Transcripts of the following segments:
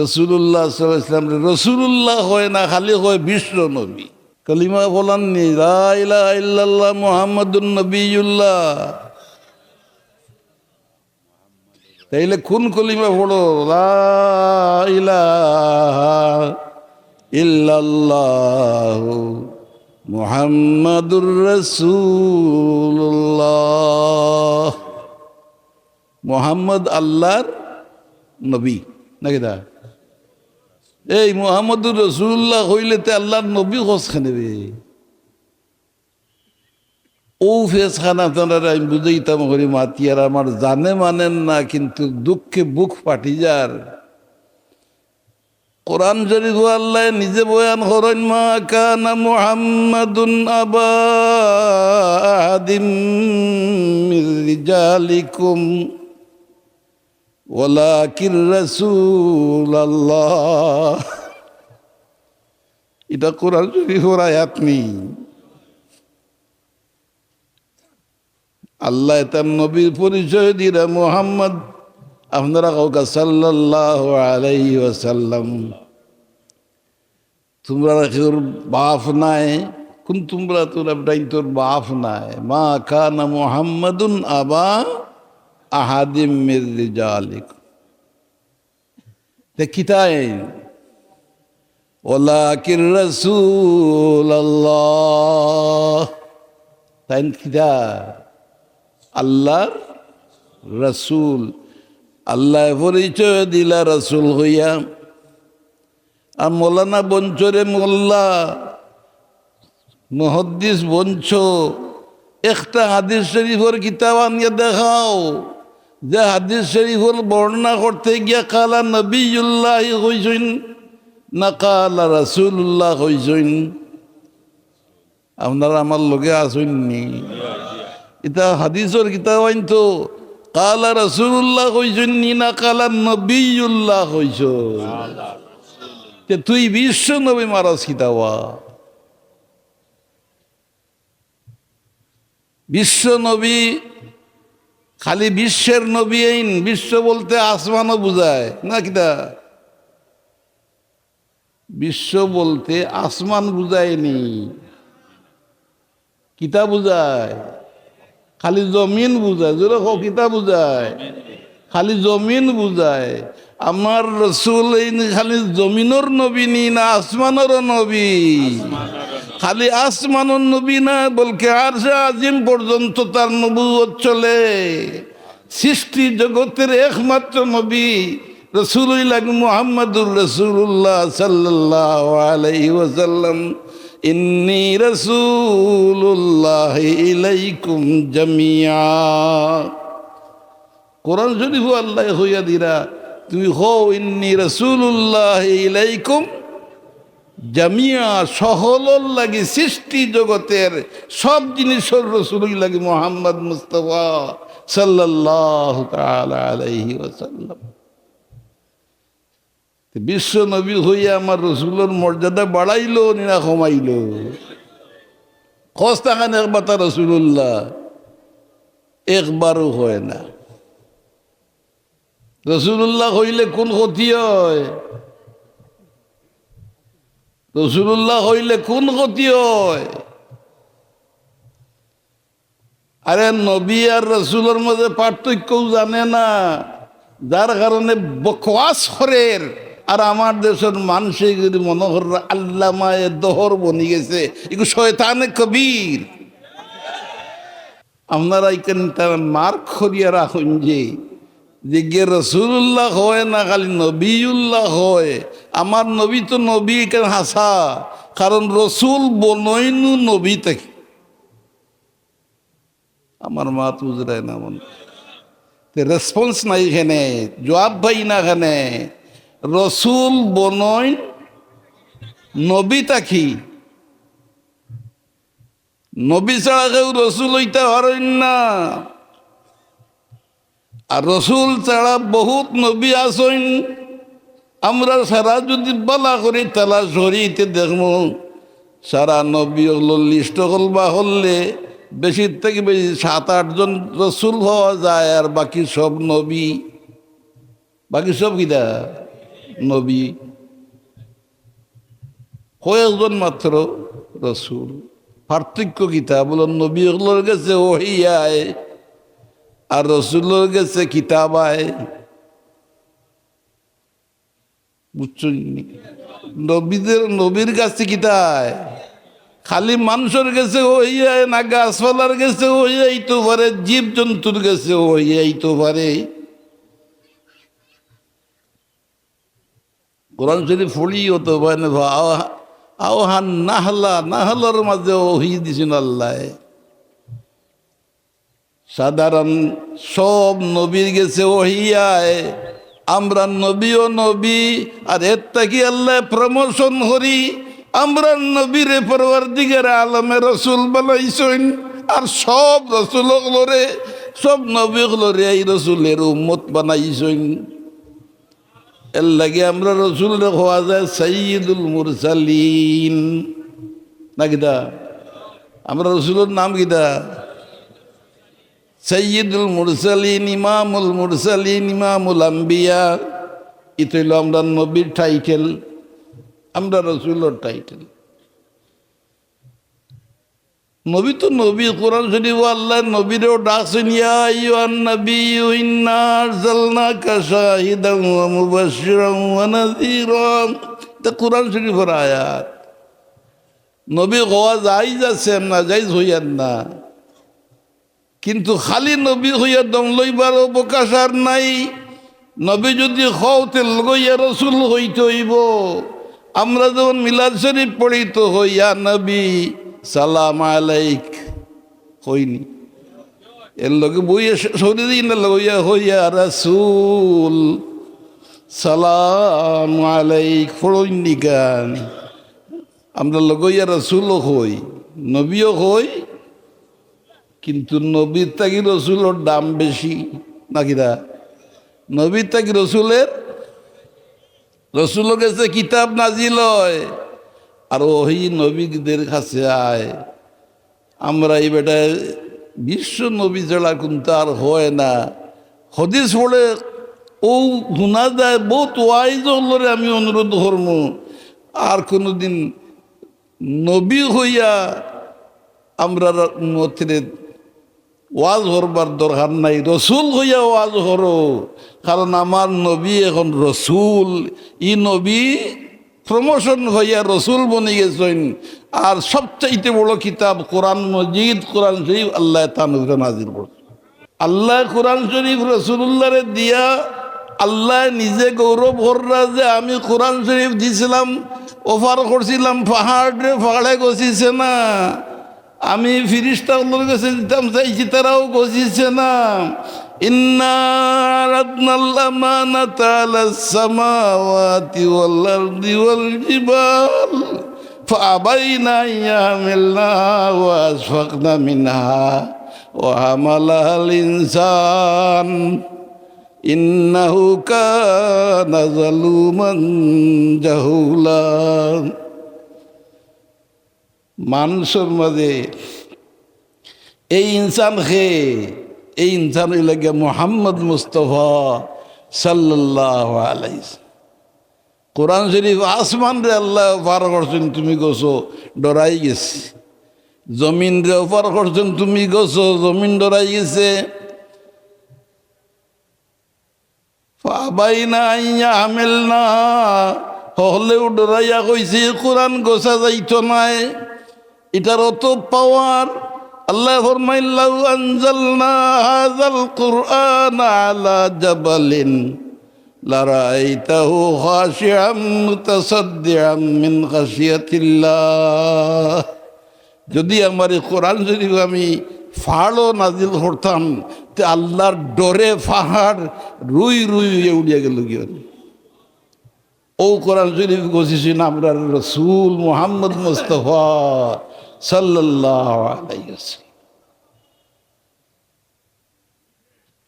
রসুল্লাহ ইসলাম রসুল্লাহ হয় না, খালি হয় বিশ্ব নবী। কালিমা বলাননি ইল্লাল্লাহ মোহাম্মদুল নবীল্লাহ তাইলে কোন কলিমা পড়ো? ইল্লাল্লাহ মুহাম্মাদুর রাসূলুল্লাহ। মোহাম্মদ আল্লাহর নবী, নাকি দা এই মোহাম্মদুর রসুল্লাহ হইলে তে আল্লাহর নবী খোঁজ খানেবে ও ফেস খানা তোনারা, আমি বুঝাইতাম করি মাতিয়ার, আমার জানে মানেন না, কিন্তু দুঃখে বুক ফাটি যার। কোরআন শরীফ আল্লাহ নিজে বয়ান করেন, মা কানা মুহাম্মাদুন আবা আহাদিম মির রিজালিকুম ওয়ালাকির রাসূলুল্লাহ। এটা কোরআন শরীফের আয়াত নেই। আল্লাহ তার নবীর পরিচয় দিরা মোহাম্মদ আপনারা কাউকা সাল্লাহ আলাই ওয়াসাল্লাম। তোমরা তোর বাপ নাই? কোন তোমরা তোর তোর বাপ নাই? মা কানা মোহাম্মদুন আবা আহাদিম মির জালিক কিতায়? ওলাকির রসুল তাই কিতা আল্লাহর রসুল। আল্লাহ পরিচয় দিলা রসুল হইয়া। আর মোলানা বঞ্চরে মোল্লা, মহদ্দিস বঞ্চ, একটা হাদিস শরীফর কিতাব আনিয়ে দেখাও। যে হাদিস শরীফর বর্ণনা করতে গিয়া কালা নবীল্লাহ হইছেন না কালা রসুল্লাহ হইছেন আপনারা আমার লগে আসেননি এটা হাদিসর কিতাব আইন তো কালা রসুল্লাহ হইছেন নি না কালা নবীল্লাহ হইছ তুই বিশ্ব নবী মারাস কিতাবা বিশ্ব নবী খালি বিশ্বের নবী আইন বিশ্ব বলতে আসমানও বুঝায়, না কিতা বিশ্ব বলতে আসমান বুঝায়নি কিতা বুঝায়? খালি জমিন বুঝায়, জোরে কিতা বুঝায়? খালি জমিন বুঝায়, আমার রসুল খালি জমিনের নবী নি না আসমানেরও নবী? খালি আসমানের নবী না, বলকে আর আজিম পর্যন্ত তার নবুয়ত চলে। সৃষ্টি জগতের একমাত্র নবী রসুল্লাহ মুহাম্মদুর রসুল্লাহ সাল্লাহ আলাইহি ওয়াসাল্লাম। ইন্নি রসুল্লাহ ইলাইকুম জামিয়া। কোরআন শরীফ আল্লাহ হইয়া দিরা তুই হো ইন্নি রসুল্লাহ ইলাইকুম জামিয়া সহলর লাগি সৃষ্টি জগতের সব জিনিসের রসুল লাগি মোহাম্মদ মুস্তফা সাল্লাহ আলাইহি ওসাল্লাম বিশ্ব নবী হইয়া আমার রসুলের মর্যাদা বাড়াইল না কমাইল? খোঁজ থাকান একবার তার রসুল্লাহ একবারও হয় না। রসুল্লাহ হইলে কোন ক্ষতি হয়? রসুল্লাহ হইলে কোন ক্ষতি হয়? আরে নবী আর রসুলের মধ্যে পার্থক্যও জানে না। যার কারণে বকওয়াস হরের আর আমার দেশের মানুষে যদি মনোহর আল্লামায় দহর বনি গেছে। এগুলো শয়তানে কবির। আপনারা এখানে তার মার খরিয়া রাখুন যে যে গে রসুল্লাহ হয় না খালি নবীউল্লাহ হয়। আমার নবী তো নবী কেন হাসা? কারণ রসুল বনইনু নবী থেকে। আমার মা তুজরায় না মন। রেসপন্স নাই এখানে, জবাব ভাই না এখানে। রসুল বনইন নবী তাকি নবী ছাড়া কেউ রসুল হইতে পারেন না। আর রসুল ছাড়া বহুত নবী আসইন আমরা সারা যদি বলা করি তালা করিতে দেখব। সারা নবী হলো লিস্ট হল বা হলে বেশি থেকে বেশি সাত আটজন রসুল হওয়া যায় আর বাকি সব নবী। বাকি সব কিনা নবী। কয়েকজন মাত্র রসুল। পার্থক্য কিতা বলো নবীগুলোর গেছে ওহিয়ায়। আর রসুলের গেছে কিতাবায় বুঝছই নবীদের, নবীর কাছে কিতায় খালি মানুষের গেছে ওইয়ায় না, গাছপালার গেছে ওইয়াই তো পারে জীব জন্তুর গেছে ওইয়াই তো পারে। কোরআন শরীফ ফড়ি হতো মানে আওহান নাহলা, নাহলার মাঝে ওহি দিছেন আল্লাহ। সাধারণ সব নবীর গেছে ওহিয়ায়। আমরা নবী ও নবী, আর এর থাকি আল্লাহ প্রমোশন করি। আমরা নবীরে পরবার দিকের আলমে রসুল বানাইছেন, আর সব রসুল গুলোরে সব নবী গুলোরে এই রসুলের উম্মত বানাইছেন। এর লাগে আমরা রসুল হওয়া যায় সঈদুল মুরসালিন। না কিতা আমরা রসুলের নাম কিতা সৈয়দুল মুরসালিন, ইমামুল মুরসালিন, ইমামুল আম্বিয়া। এটা হইল আমরা নবীর টাইটেল আমরা রসুলের টাইটেল নবী তো নবী, কোরআন শরীফ আল্লাহ নবীরও ডাকছেন এটা কোরআন শরীফের আয়াত। নবী হওয়া যাই যাচ্ছে না, যাই হইয়ান না। কিন্তু খালি নবী হইয়া দম লইবার অবকাশ আর নাই। নবী যদি হওতে লগইয়া রসুল হইতে হইব। আমরা যেমন মিলাদ শরীফ পড়িত হইয়া নবী সালাম আলাইক হইনি। এর লগে বইয়া সরি দিন লগইয়া হইয়া রসুল সালাম আলাইক ফড়ইনি গান। আমরা লগইয়া রসুলও হই, নবীও হই কিন্তু নবীর তাকি রসুলের দাম বেশি নাকিরা নবীর তাকি রসুলের? রসুলের কাছে কিতাব নাজিল হয়, আর ওই নবীদের কাছে আয়। আমরা এই বেটায় বিশ্ব নবী ছাড়া কিন্তু আর হয় না। হদিস পড়ে, ও শোনা যায় বহুত ওয়াইজ হলরে আমি অনুরোধ করম আর কোনোদিন নবী হইয়া আমরা মধ্যে ওয়াজ হরবার দরকার নাই। রসুল হইয়া ওয়াজ হরো কারণ আমার নবী এখন রসুল। ই নবী প্রমোশন হইয়া রসুল বনে গেছেন। আর সবচাইতে বড় কিতাব কোরআন মজিদ, কোরআন শরীফ, আল্লাহ তানুরে নাজির করছে। আল্লাহ কোরআন শরীফ রসুল্লাহরে দিয়া আল্লাহ নিজে গৌরব হররা যে আমি কোরআন শরীফ দিছিলাম অফার করছিলাম, পাহাড়ে পাহাড়ে গছিছে না। আমি ফিরিস্তাগুলোর কাছে দিতাম চাইছি তারাও গছিছে না। ইন্না রাদনাল্লামানাতা আলাস সামাওয়াতি ওয়াল মানুষের মাঝে এই ইনসান খে এই ইনসান লাগে মোহাম্মদ মুস্তফা সাল্লাহ আলাইস কোরআন শরীফ আসমান রে আল্লাহ পার করছেন, তুমি গোছো ডরাই গেছে। জমিন রে পার করছেন, তুমি গোছো জমিন ডরাই গেছে। পাবাই না আইয়া আমেল না, হলেও ডরাইয়া কইছে, কোরআন গোছা যাইতো নাই। এটার অত পাওয়ার। আল্লাহ যদি আমার এই কোরআন শরীফ আমি ফাড়ও নাজিল করতাম, তে আল্লাহর ডরে ফাহাড় রুই রুই উড়িয়া গেল কি ও কোরআন শরীফ গছিছেন আমরা রসুল মোহাম্মদ মুস্তফা। সাল্লাহ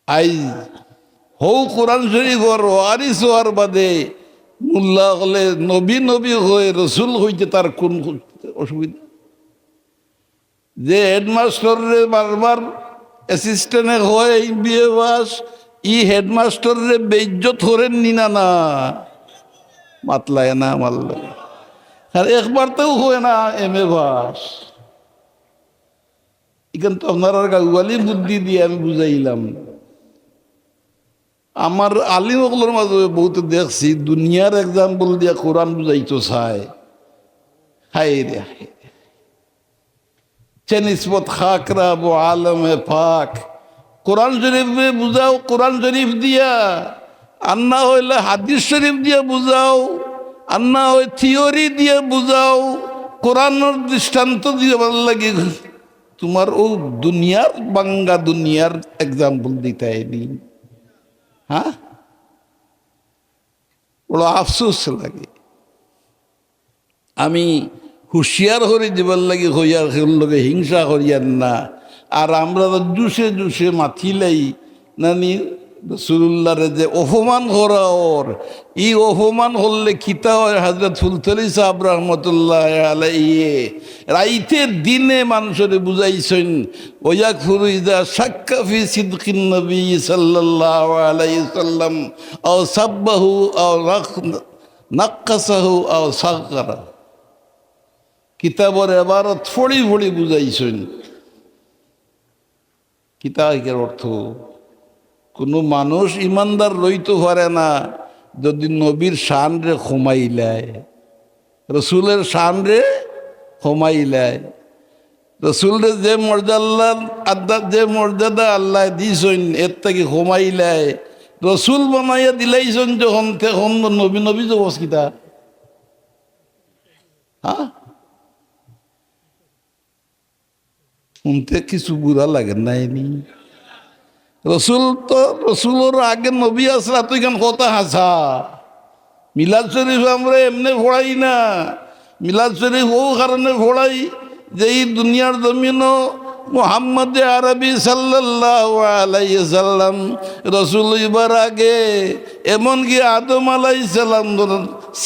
আই হৌ বাদে নবী নবী রসুল হইতে তার কোন অসুবিধা? যে হেডমাস্টরে বারবার অ্যাসিস্ট্যান্টে হয় বিয়ে বাস, ই হেডমাস্টরে বেজ্জত হরেন নি, না? মাতলায় না মারল। আর একবার তো হয় না, এম এ বাস। এখান তো আপনার গাগুয়ালি বুদ্ধি দিয়ে আমি বুঝাইলাম। আমার আলিম ওগুলোর মাঝে বহুত দেখছি, দুনিয়ার এক্সাম্পল দিয়ে কোরআন বুঝাইতো চায় হাই রে হাই রে। চেনিসবত খাকরা বো আলমে ফাক কোরআন শরীফ বুঝাও, কোরআন শরীফ দিয়া। আন্না হইলে হাদিস শরীফ দিয়া বুঝাও। আন্না হয় থিওরি দিয়ে বুঝাও, কোরআনের দৃষ্টান্ত দিয়ে ভালো লাগে। তোমার ও দুনিয়ার, বাঙ্গা দুনিয়ার এক্সাম্পল দিতে হয়নি হ্যাঁ? বড় আফসোস লাগে। আমি হুঁশিয়ার হরি দিবার লাগে হইয়ার লগে হিংসা করিয়ার না। আর আমরা তো জুসে জুসে মাথিলাই, নানি রসুল্লাহরে যে অপমান করা ওর ই অপমান হলে খিতা হয়? হাজরত ফুলতলি সাহেব রহমতুল্লাহ আলাইয়ে রাইতের দিনে মানুষের বুঝাইছেন ওয়াক ফুরুইদা সাক্কাফি সিদ্দিন নবী সাল্লাল্লাহু আলাইহি সাল্লাম, আও সাব্বাহু আও নাক্কাসাহু আও সাগরা কিতাবর এবার ফড়ি ফড়ি বুঝাইছেন। কিতাবের অর্থ কোনো মানুষ ইমানদার রইতে পারে না যদি নবীর শান রে ক্ষমাইলায় রসুলের শান রে ক্ষমাইলায় রসুলরে যে মর্যাদা আদা যে মর্যাদা আল্লাহ দিছেন এর থেকে ক্ষমাইলায় রসুল বানাইয়া দিলাইছেন যখন, তখন নবী নবী জবস কিতা হ্যাঁ শুনতে কিছু বুড়া লাগে নাইনি রসুল তো, রসুলোর আগে নবী আসলা তুই কেন কথা হাসা? মিলাদ শরীফ আমরা এমনি ফোড়াই না। মিলাদ শরীফ ও কারণে ফোড়াই যে এই দুনিয়ার জমিন মোহাম্মদ আরবি আলাইসাল্লাম রসুল ইবার আগে, এমনকি আদম আলাই সাল্লাম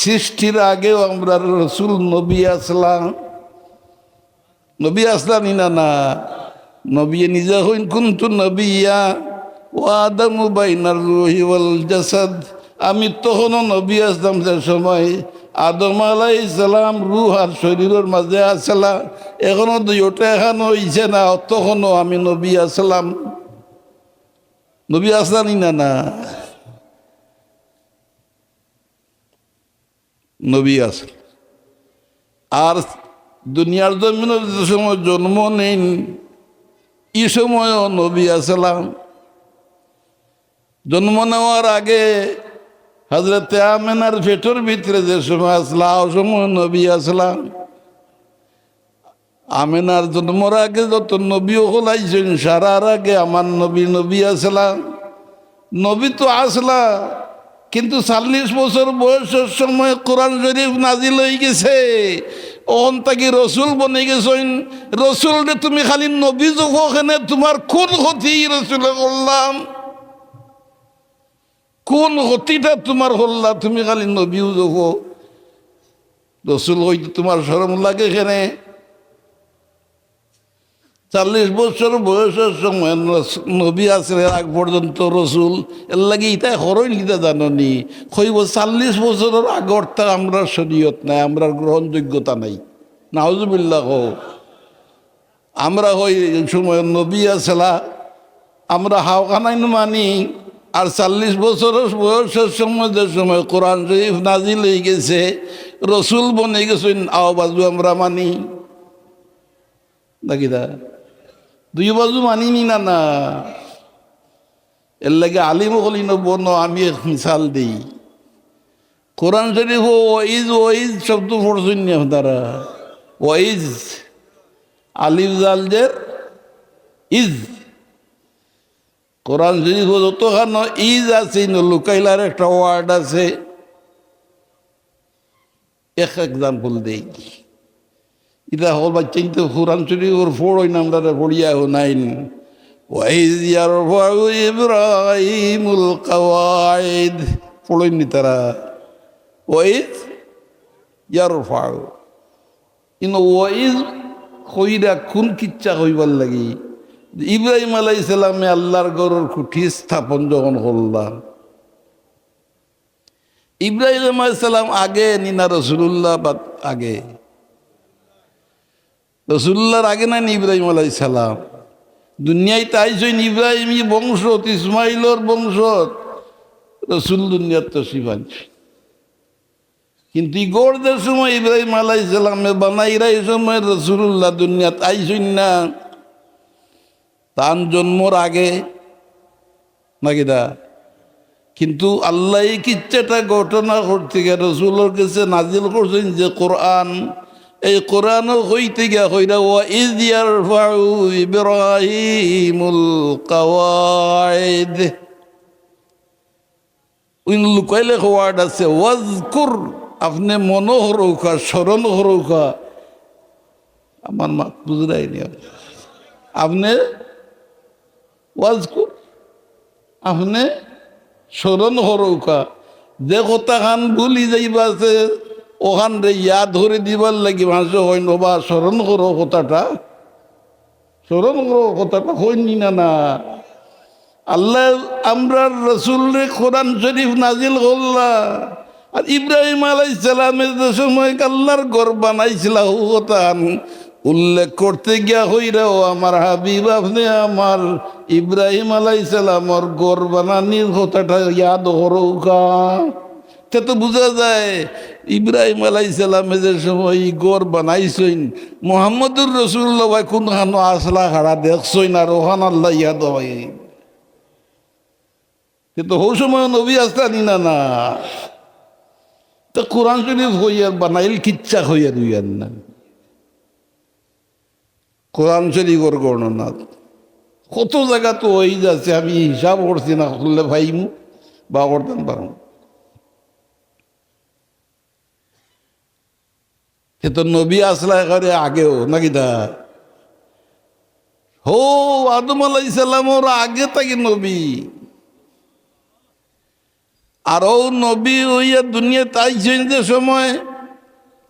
সৃষ্টির আগেও আমরা রসুল নবী আসলাম। নবী আসলাম না না। নবী নিজা হইন কুন্তু নবিয়া। ও আদম বাইনার রুহি ওয়াল জাসাদ। আমি তখনও নবী আসলাম যে সময় আদম আলাই সালাম রুহ আর শরীরের মাঝে আসলা। এখনও দুইটা এখন হইছে না, তখনও আমি নবী আসলাম। নবী আসলানি না না? নবী আসল। আর দুনিয়ার জমিনে যে সময় জন্ম নেন এই সময়ও নবী আসলাম। জন্ম নেওয়ার আগে হজরত আমেনার পেটর ভিতরে যে সময় আসলা, ও সময় নবী আসলাম আমেনার জন্মর আগে যত নবীও হলাইছেন, সারার আগে আমার নবী নবী আসলাম নবী তো আসলা, কিন্তু চাল্লিশ বছর বয়সের সময় কোরআন শরীফ নাজিল হয়ে গেছে। ওন তাকে রসুল বনে গেছেন। রসুল তুমি খালি নবী যুবখানে তোমার কোন ক্ষতি রসুলে করলাম কোন ক্ষতিটা তোমার হল্লা, তুমি খালি নবীও যুব রসুল হইতে তোমার সরম লাগে এখানে চল্লিশ বছর বয়সের সময় নবী আসলে আগ পর্যন্ত রসুল, এর লাগে ইটা হরই লিতে জাননি। কইব, চল্লিশ বছরের আগরটা আমরা শরীয়ত নাই, আমরা গ্রহণযোগ্যতা নাই। নাহজুবিল্লাহ হো আমরা হই সময় নবী আসলা, আমরা হাওখানাই মানি। আর চল্লিশ বছরের বয়সের সময় সময় কোরআন শরীফ নাজিল হয়ে গেছে, রসুল বনে গেছেন আওবাজু আমরা মানি। নাকিদা দুই বাজু মানিনি না না। এর লাগে আলিম হলি বন আমি এক মিসাল দিই। কোরআন শরীফ ওইজ ওইজ শব্দ পড়ছেন না তারা ওইজ আলিফ জালজের ইজ। কোরআন শরীফ যতখান ইজ আছে লুকাইলার একটা ওয়ার্ড আছে। এক এক্সাম্পল দেই। ইটা হল বা চিন্তা কোরআন শরীফ ওর ফোড়ই নামটা পড়িয়া নাইন ওয়াইজ ইয়ারফাউ ইব্রাহিমুল কাওয়াইদ পড়ইনি তারা। ওয়াইজ ইয়ারফাউ। ইন ওয়াইজ কইরা কোন কিচ্ছা কইবার লাগি। ইব্রাহিম আলাই সালামে আল্লাহর গরুর খুঁটি স্থাপন যখন করলাম, ইব্রাহিম সালাম আগে, নিনা রসুল্লাহ আগে। রসুল্লাহর আগে না ইব্রাহিম সালাম। দুনিয়ায় তাই জৈন ইব্রাহিম বংশ ইসমাইলর বংশ রসুল দুনিয়ার তো শিবাঞ্চি কিন্তু গোড়দের সময় ইব্রাহিম আলাই বানাইরা এই সময় রসুল্লাহ দুনিয়াত আইসইন না। তান জন্মর আগে, নাকি দা কিন্তু আল্লাহ কিচ্ছাটা ঘটনা করতে গিয়ে রসুলের কাছে নাজিল করছেন যে কোরআন, এই কোরআন হইতে গিয়া হইরা ও ইদিয়ার ফাউ ইব্রাহিমুল কাওয়াইদ উইন লুকাইলে ওয়ার্ড আছে, ওয়াজকুর। আপনি মনোহর হৌকা স্মরণ হরৌকা আমার মা বুঝরাইনি আপনি ওয়াজকুর। আপনি স্মরণ হরৌকা যে কথা খান ভুলি যাইবাছে ওখান রে ইয়া ধরে দিবার লাগি মানুষ হয় নবা স্মরণ করো কথাটা। স্মরণ করো কথাটা হয়নি না না। আল্লাহ আমরা রসুল রে কোরআন শরীফ নাজিল করলা। আর ইব্রাহিম আলাই সালামের সময় আল্লাহর ঘর বানাইছিল কথা উল্লেখ করতে গিয়া হইরাও আমার হাবিব আপনি আমার ইব্রাহিম আলাই সালামর গড় বানানির কথাটা ইয়াদ হরৌকা তে তো বোঝা যায়, ইব্রাহিম আলাই সালামে যে সময় গড় বানাইছইন মোহাম্মদুর রসুল্লাহ ভাই কোন খানো আসলা খাড়া দেখছইন আর ওখান আল্লাহ ইয়াদ হয়। কিন্তু হৌ সময় নবী আসতানি না না। তা কোরআন শরীফ হইয়ার বানাইল কিচ্ছা হইয়া দুইয়ার না। কোরআন শরীফর গণনা কত জায়গা তো হয়ে যাচ্ছে আমি হিসাব করছি না করলে ভাইমু বা করতেন পারো সে তো নবী আসলা এখানে আগেও, নাকি দা হো, আদম আলাইসাল্লামর আগে তাকে নবী। আরও নবী হইয়া দুনিয়া তাই যে সময়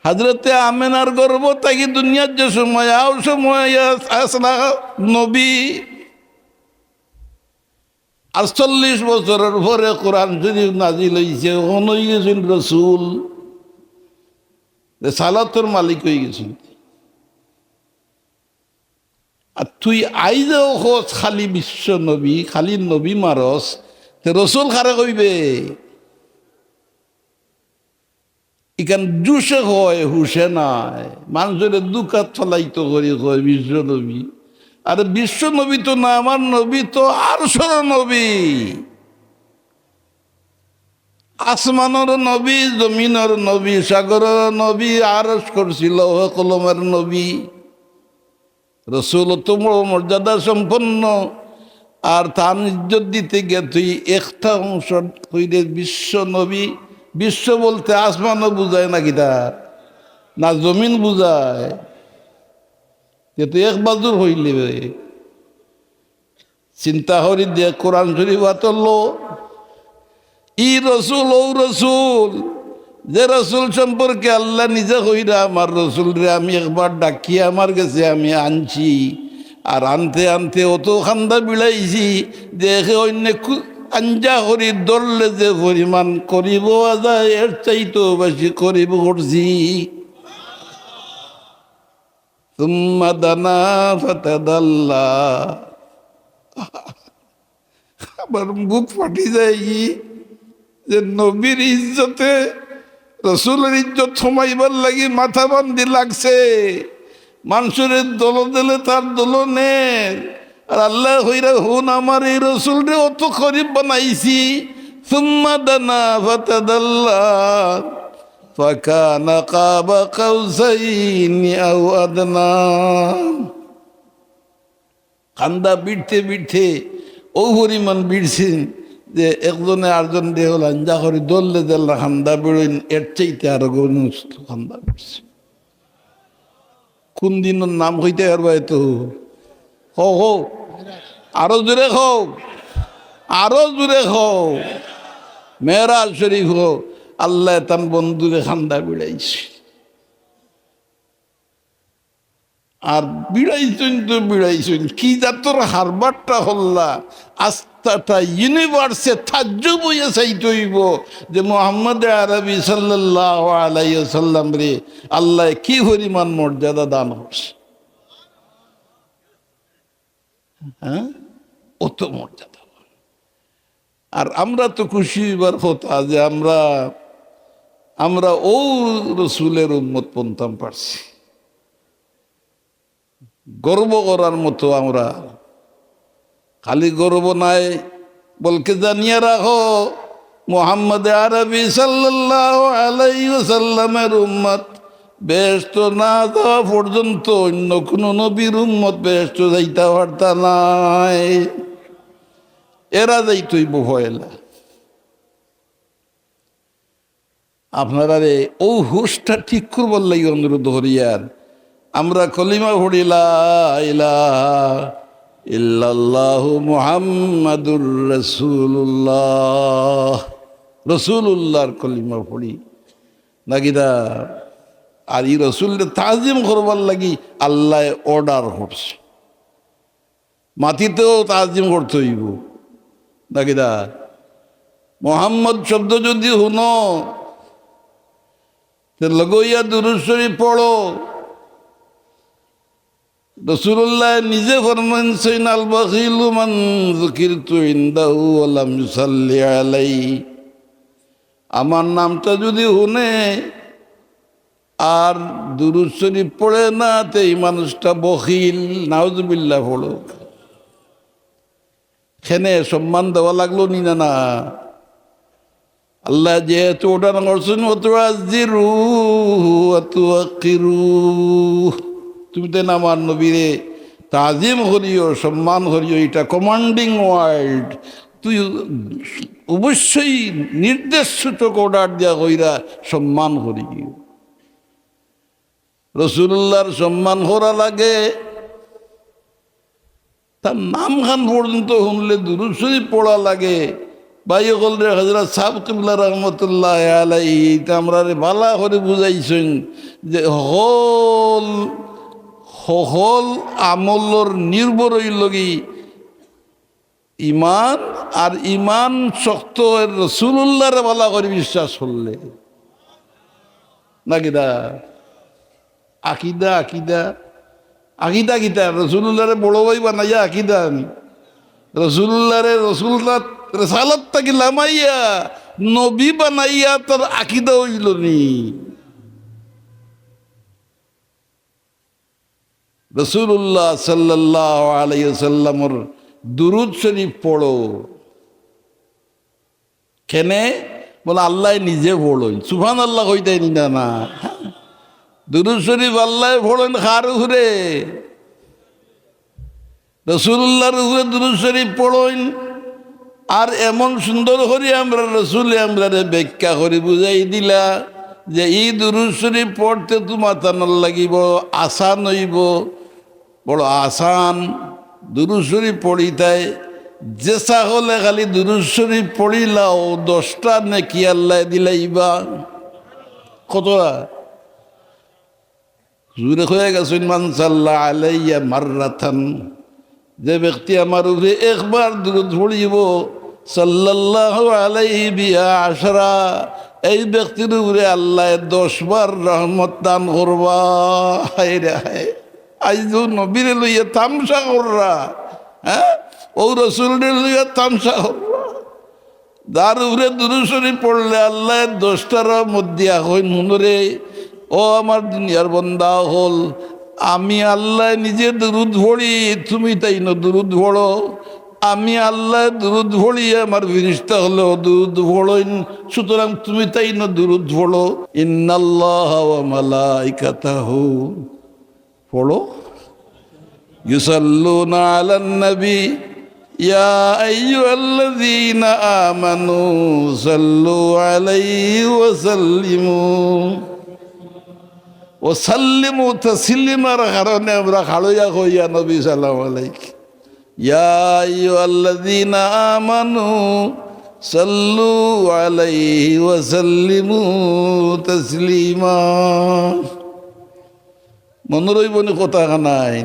হাজরতে আমেনার গর্ব তাকে দুনিয়ার যে সময়, আও সময় নবী। আটচল্লিশ বছরের পরে কোরআন শরীফ নাজিল হয়েছে ওন হয়ে গেছিল রসুল। সালাতর মালিক হয়ে গেছিল। আর তুই আইজেও হোস খালি বিশ্ব নবী, খালি নবী মারস রসুল খারে কইবে? ইখান জুসে হয়, হুসে নাই। মানুষের দুকাত ফলাইতো করি, কয় বিশ্ব নবী। আর বিশ্ব নবী তো না, আমার নবী তো আর সর নবী। আসমানের নবী, জমিনের নবী, সাগরের নবী আরস করছিল কলমের নবী। রসুল তোমার মর্যাদা সম্পন্ন। আর তার ইজ্জত দিতে গিয়ে তুই একটা অংশ কইরে বিশ্ব নবী। বিশ্ব বলতে আসমানও বুঝায় নাকি তার না জমিন বুঝায়। কিন্তু এক বাজুর হইলে চিন্তা করি দিয়ে কোরআন শরীফ আতলো ই রসুল ও রসুল, যে রসুল সম্পর্কে আল্লাহ নিজে হইরা আমার রসুল রে আমি একবার ডাকি, আমার কাছে আমি আনছি। আর আনতে আনতে অত খান্দা বিলাইছি দেখে অন্য আঞ্জা করি দৌড়লে যে পরিমাণ করিব যায় এর চাইতো বেশি করিব করছি। তুম্মা দানা ফাতাদাল্লা। আবার বুক ফাটি যায় যে নবীর ইজ্জতে, রসুলের ইজ্জত থমাইবার লাগি মাথা বান্ধি লাগছে। মানুষের দল দিলে তার দলনের আর আল্লাহ হইরা হুন, আমার এই রসুল রে অত গরিব বানাইছি। সুম্মা কাবা কান্দা বিড়তে বিড়তে ও পরিমাণ বিড়ছেন যে একজনে আরজন দেহ লাঞ্জা করে দললে দেল্লা খান্দা বেরোইন এর চাইতে আরও গনুষ্ঠ কোন দিনের নাম হইতে পারব এত হো হো। আরও জোরে হোক, আরও জোরে হোক। মেয়েরাজ শরীফ হোক, আল্লাহ তান বন্ধুকে খান্দা বিড়াইছে। আর বিড়াইছেন তো বিড়াইছেন, কি জাতর হারবারটা হল্লা? আস্তাটা ইউনিভার্সে থাজ্য বইয়ে চাইতইব যে মোহাম্মদ আরবি সাল্লাহ আলাইসাল্লাম রে, আল্লাহ কি পরিমাণ মর্যাদা দান করছে। হ্যাঁ? অত মর্যাদা আর আমরা তো খুশি হইবার কথা যে আমরা আমরা ও রসুলের উন্মত পন্থাম পারছি। গর্ব করার মতো আমরা। খালি গর্ব নাই, বলকে জানিয়ে রাখো, মোহাম্মদ আরবি সাল্লাহ আলাইসাল্লামের উম্মত বেস্ত না যাওয়া পর্যন্ত অন্য কোনো নবীর উম্মত বেস্ত যাইতে পারতা নাই। এরা যাইতই বহয়লা আপনারা রে, ও হুশটা ঠিক করবার লাগি অনুরোধ হরিয়ার আমরা কলিমা ভরিলা মুহাম্মাদুর রসুল্লাহ রসুল্লাহর কলিমা পড়ি। নাকিদা আর এই রসুলটা তাজিম করবার লাগি আল্লাহ অর্ডার করছে। মাটিতেও তাজিম করতে হইব। নাকিদা মোহাম্মদ শব্দ যদি শুনো লগইয়া দুরুশ্বরী পড়ো। রসুল্লাহ নিজে ফরমাইছেন আল বখিলু মান যুকিরতু ইনদাহু ওয়া লাম ইউসাল্লি আলাই আমার নামটা যদি শুনে আর দুরুদ শরীফ পড়ে না, তে এই মানুষটা বখিল। নাউজুবিল্লাহ পড়ো। খেনে সম্মান দেওয়া লাগল নি না না? আল্লাহ যেহেতু ওটা করছেন আজিরু অত তুমি তো আমার নবীরে তাজিম করিও, সম্মান করিও, এটা কমান্ডিং ওয়ার্ল্ড তুই অবশ্যই নির্দেশ সূচক অর্ডার দেওয়া কইরা সম্মান করি রসুল্লাহর সম্মান করা লাগে। তার নাম খান পর্যন্ত শুনলে দুরুশরী পড়া লাগে। বাইয়ে কলরে হজরত সাহ কিবলা রহমতুল্লাহ আলাই আমরা বালা করে বুঝাইছেন যে হল সকল আমলর নির্ভর হইলগি ইমান আর ইমান শক্ত রসুল্লাহর বলা করে বিশ্বাস করলে। নাকি দা আকিদা আকিদা। আকিদা কিতা? রসুল্লাহরে বড় ভাই বানাইয়া আকিদা আমি। রসুল্লাহরে রসুল্লাহ রেসালত তাকে লামাইয়া নবী বানাইয়া তার আকিদা হইল নি। রসুল্লাহ সাল্লাহ আলাইসাল্লামর দুরুদ শরীফ পড়ো। কেনে? বলে, আল্লাহ নিজে পড়ো সুফান আল্লাহ নি না না। দুরুদ শরীফ আল্লাহ পড়েন খার ঘুরে রসুল্লাহর উপরে দুরুদ শরীফ পড়েন আর এমন সুন্দর করে আমরা রসুল আমরা ব্যাখ্যা করে বুঝাই দিলা যে এই দুরুদ শরীফ পড়তে তো মাথা ন লাগিব, আসান হইব। বড় আসান দুরুশ্বরী পড়িতাই জেসা হলে খালি দুরুশ্বরী পড়িলাও, দশটা নাকি আল্লাহ দিলাইবা। কতটা? জুড়ে হয়ে গেছেন মানসাল্লাহ আলাইয়া মাররাথান যে ব্যক্তি আমার উপরে একবার দূরত পড়িব সাল্লাহ আলাই বিয়া আশরা, এই ব্যক্তির উপরে আল্লাহ দশবার রহমত দান করবা। হায় রে হায় আজ নবীরে লইয়া তামসা কররা হ্যাঁ? ও রসুলের লইয়া তামসা কররা। যার উপরে দুরুশরী পড়লে আল্লাহ দশটার মধ্যে এখন হুনরে ও আমার দুনিয়ার বন্দা, হল আমি আল্লাহ নিজে দুরুদ ভরি তুমি তাই না দুরুদ ভরো আমি আল্লাহ দুরুদ ভরি আমার ফিরিস্তা হলো দুরুদ ভরইন সুতরাং তুমি তাই না দুরুদ ভরো ইন্নাল্লাহ মালাইকাতাহু। পড়ো? ইউসাল্লুনা আলান নবী, ইয়া আইয়ুহাল্লাযীনা আমানু সাল্লু আলাইহি ওয়া সাল্লিমু ও সাল্লিমু তাসলিমার কারণে আমরা খাড়ইয়া কইয়া নবী ইয়া আইয়ুহাল্লাযীনা আমানু সাল্লু আলাইহি ওয়া সাল্লিমু তাসলিমা মনোরই বনে কথা নাই।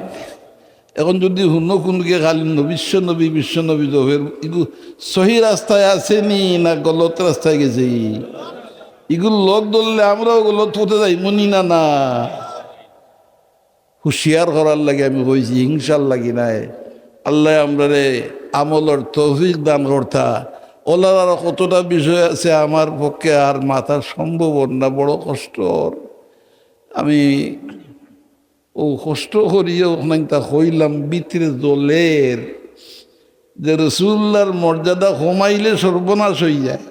এখন যদি হুন কোনকে খালি বিশ্ব নবী বিশ্ব নবী জহের সহি রাস্তায় আসেনি না গলত রাস্তায় গেছে ইগুলো লোক ধরলে আমরাও গলত হতে যাই, মনি না না। হুঁশিয়ার করার লাগে আমি কইছি হিংসার লাগি নাই। আল্লাহ আমরা রে আমলর তৌফিক দান করতা। ওলার আর কতটা বিষয় আছে আমার পক্ষে আর মাথার সম্ভব না, বড় কষ্ট। আমি ও কষ্ট করিও তা হইলাম ভিতরে জলের যে রসুল্লার মর্যাদা কমাইলে সর্বনাশ হয়ে যায়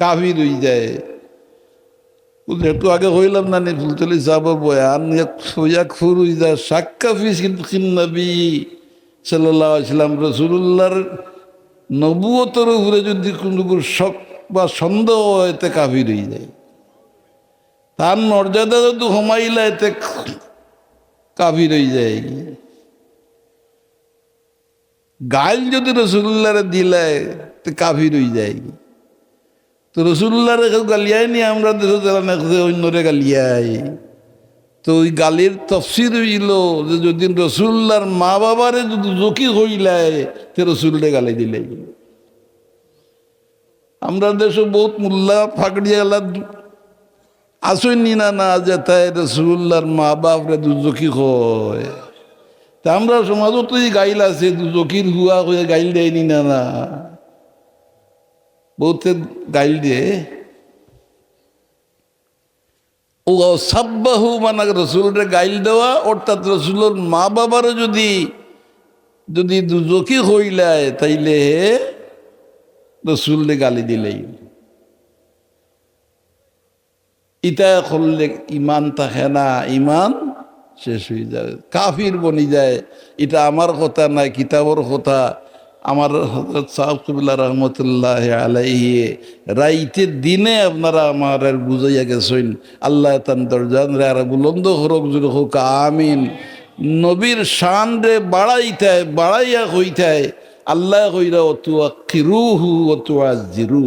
কাভির হয়ে যায়। একটু আগে হইলাম না নি ফুলতলি সাবর বয়ান সোজা খুর হয়ে যায় সাক্কা ফিস কিন্তু নবী সাল্লাহ সাল্লাম। রসুল্লাহর নবুয়তর উপরে যদি কোনো শখ বা সন্দেহ হয় এতে কাভির হয়ে যায়। তার মর্যাদা যদি কমাইলে এতে কাভির হয়ে যায়। গাইল যদি রসুল্লারে দিলায় তে কাভির হয়ে যায়। তো রসুল্লারে গালিয়াই নি, আমরা দেশে যারা নেখে অন্যরে গালিয়াই তো ওই গালির তফসির হইল যে যদি রসুল্লার মা বাবারে যদি জকি হইলায়, তে রসুলরে গালি দিলে। আমরা দেশে বহুত মোল্লা ফাঁকড়িয়া গেলা আসইনি না না যে তাই রসুল্লার মা বাপরে দুজকি হয়। তা আমরা এই গাইল আছে দুজকির হুয়া হয়ে গাইল দেয়নি না না। বহুতে গাইল দিয়ে ও সাব্বাহু মানে রসুলরে গাইল দেওয়া, অর্থাৎ রসুলের মা বাবারও যদি যদি দুজকি হইলায়, তাইলে রসুলরে গালি দিলেই। ইটা করলে ইমান থাকে না, ইমান শেষ হয়ে যায়, কাফির বনি যায়। এটা আমার কথা নাই, কিতাবর কথা। আমার হজরত সাহবুল্লাহ রহমতুল্লাহ আলাইহি, রাইতে দিনে আপনারা আমার আর বুঝাইয়া গেছেন, আল্লাহ তান দরজান রে আর বুলন্দ হরক জুর হোক, আমিন। নবীর শান রে বাড়াইতে, বাড়াইয়া হইতায় আল্লাহ হইরা অতুয়া কিরুহু অতুয়া জিরু